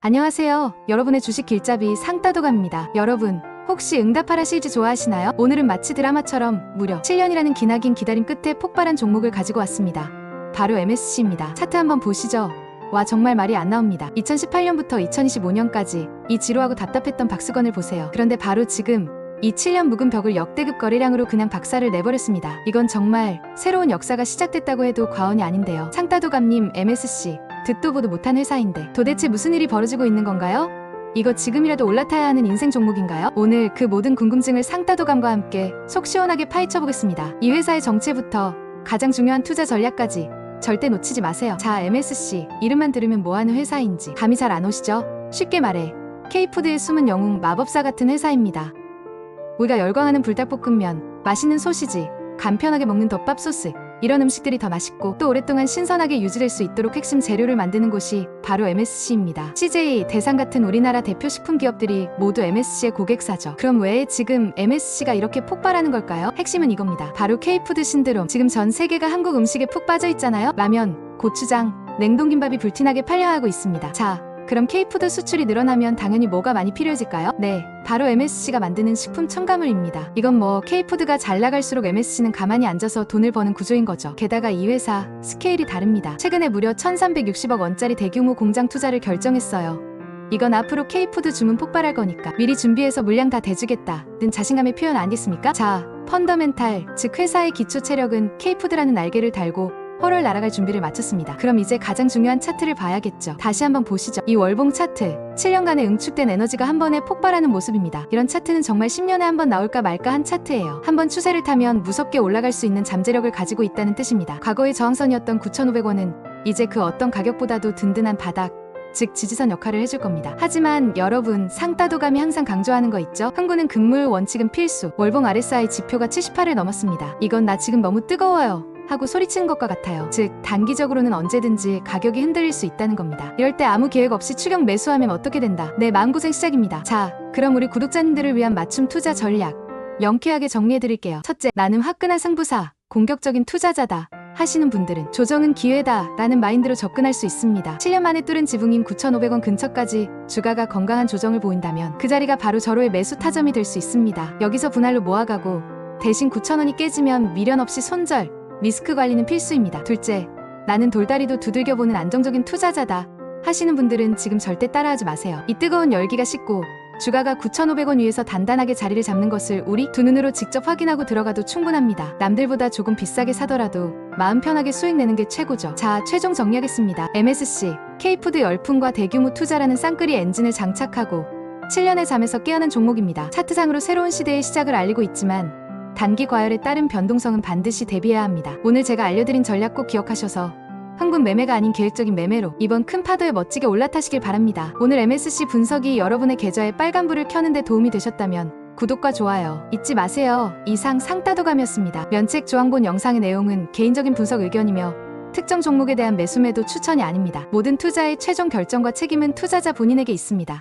안녕하세요. 여러분의 주식 길잡이 상따도갑니다. 여러분, 혹시 응답하라 시리즈 좋아하시나요? 오늘은 마치 드라마처럼 무려 7년이라는 기나긴 기다림 끝에 폭발한 종목을 가지고 왔습니다. 바로 MSC입니다. 차트 한번 보시죠. 와 정말 말이 안 나옵니다. 2018년부터 2025년까지 이 지루하고 답답했던 박수건을 보세요. 그런데 바로 지금 이 7년 묵은 벽을 역대급 거래량으로 그냥 박살을 내버렸습니다. 이건 정말 새로운 역사가 시작됐다고 해도 과언이 아닌데요. 상따도감님 MSC 듣도 보도 못한 회사인데 도대체 무슨 일이 벌어지고 있는 건가요? 이거 지금이라도 올라타야 하는 인생 종목인가요? 오늘 그 모든 궁금증을 상따도감과 함께 속 시원하게 파헤쳐 보겠습니다. 이 회사의 정체부터 가장 중요한 투자 전략까지 절대 놓치지 마세요. 자, MSC 이름만 들으면 뭐하는 회사인지 감이 잘 안 오시죠? 쉽게 말해 K푸드의 숨은 영웅 마법사 같은 회사입니다. 우리가 열광하는 불닭볶음면, 맛있는 소시지, 간편하게 먹는 덮밥 소스 이런 음식들이 더 맛있고 또 오랫동안 신선하게 유지될 수 있도록 핵심 재료를 만드는 곳이 바로 MSC입니다. CJ, 대상 같은 우리나라 대표 식품 기업들이 모두 MSC의 고객사죠. 그럼 왜 지금 MSC가 이렇게 폭발하는 걸까요? 핵심은 이겁니다. 바로 K푸드 신드롬. 지금 전 세계가 한국 음식에 푹 빠져 있잖아요. 라면, 고추장, 냉동김밥이 불티나게 팔려하고 있습니다. 자, 그럼 K푸드 수출이 늘어나면 당연히 뭐가 많이 필요해질까요? 네, 바로 MSC가 만드는 식품 첨가물입니다. 이건 뭐 K푸드가 잘 나갈수록 MSC는 가만히 앉아서 돈을 버는 구조인 거죠. 게다가 이 회사 스케일이 다릅니다. 최근에 무려 1360억 원짜리 대규모 공장 투자를 결정했어요. 이건 앞으로 K푸드 주문 폭발할 거니까 미리 준비해서 물량 다 대주겠다는 자신감의 표현 아니겠습니까? 자, 펀더멘탈, 즉 회사의 기초 체력은 K푸드라는 날개를 달고 헐을 날아갈 준비를 마쳤습니다. 그럼 이제 가장 중요한 차트를 봐야겠죠. 다시 한번 보시죠. 이 월봉 차트, 7년간의 응축된 에너지가 한 번에 폭발하는 모습입니다. 이런 차트는 정말 10년에 한 번 나올까 말까 한 차트예요. 한 번 추세를 타면 무섭게 올라갈 수 있는 잠재력을 가지고 있다는 뜻입니다. 과거의 저항선이었던 9,500원은 이제 그 어떤 가격보다도 든든한 바닥, 즉 지지선 역할을 해줄 겁니다. 하지만 여러분 상따도감이 항상 강조하는 거 있죠? 흥구는 금물, 원칙은 필수. 월봉 RSI 지표가 78을 넘었습니다. 이건 나 지금 너무 뜨거워요. 하고 소리치는 것과 같아요. 즉, 단기적으로는 언제든지 가격이 흔들릴 수 있다는 겁니다. 이럴 때 아무 계획 없이 추격 매수하면 어떻게 된다? 네, 마음고생 시작입니다. 자, 그럼 우리 구독자님들을 위한 맞춤 투자 전략. 명쾌하게 정리해드릴게요. 첫째, 나는 화끈한 승부사, 공격적인 투자자다. 하시는 분들은 조정은 기회다 라는 마인드로 접근할 수 있습니다. 7년 만에 뚫은 지붕인 9,500원 근처까지 주가가 건강한 조정을 보인다면 그 자리가 바로 절호의 매수 타점이 될 수 있습니다. 여기서 분할로 모아가고 대신 9,000원이 깨지면 미련 없이 손절, 리스크 관리는 필수입니다. 둘째, 나는 돌다리도 두들겨보는 안정적인 투자자다. 하시는 분들은 지금 절대 따라하지 마세요. 이 뜨거운 열기가 식고 주가가 9,500원 위에서 단단하게 자리를 잡는 것을 우리 두 눈으로 직접 확인하고 들어가도 충분합니다. 남들보다 조금 비싸게 사더라도 마음 편하게 수익 내는 게 최고죠. 자, 최종 정리하겠습니다. MSC, K푸드 열풍과 대규모 투자라는 쌍끌이 엔진을 장착하고 7년의 잠에서 깨어난 종목입니다. 차트상으로 새로운 시대의 시작을 알리고 있지만 단기 과열에 따른 변동성은 반드시 대비해야 합니다. 오늘 제가 알려드린 전략 꼭 기억하셔서 흥분 매매가 아닌 계획적인 매매로 이번 큰 파도에 멋지게 올라타시길 바랍니다. 오늘 MSC 분석이 여러분의 계좌에 빨간불을 켜는데 도움이 되셨다면 구독과 좋아요 잊지 마세요. 이상 상따도감이었습니다. 면책 조항본 영상의 내용은 개인적인 분석 의견이며 특정 종목에 대한 매수 매도 추천이 아닙니다. 모든 투자의 최종 결정과 책임은 투자자 본인에게 있습니다.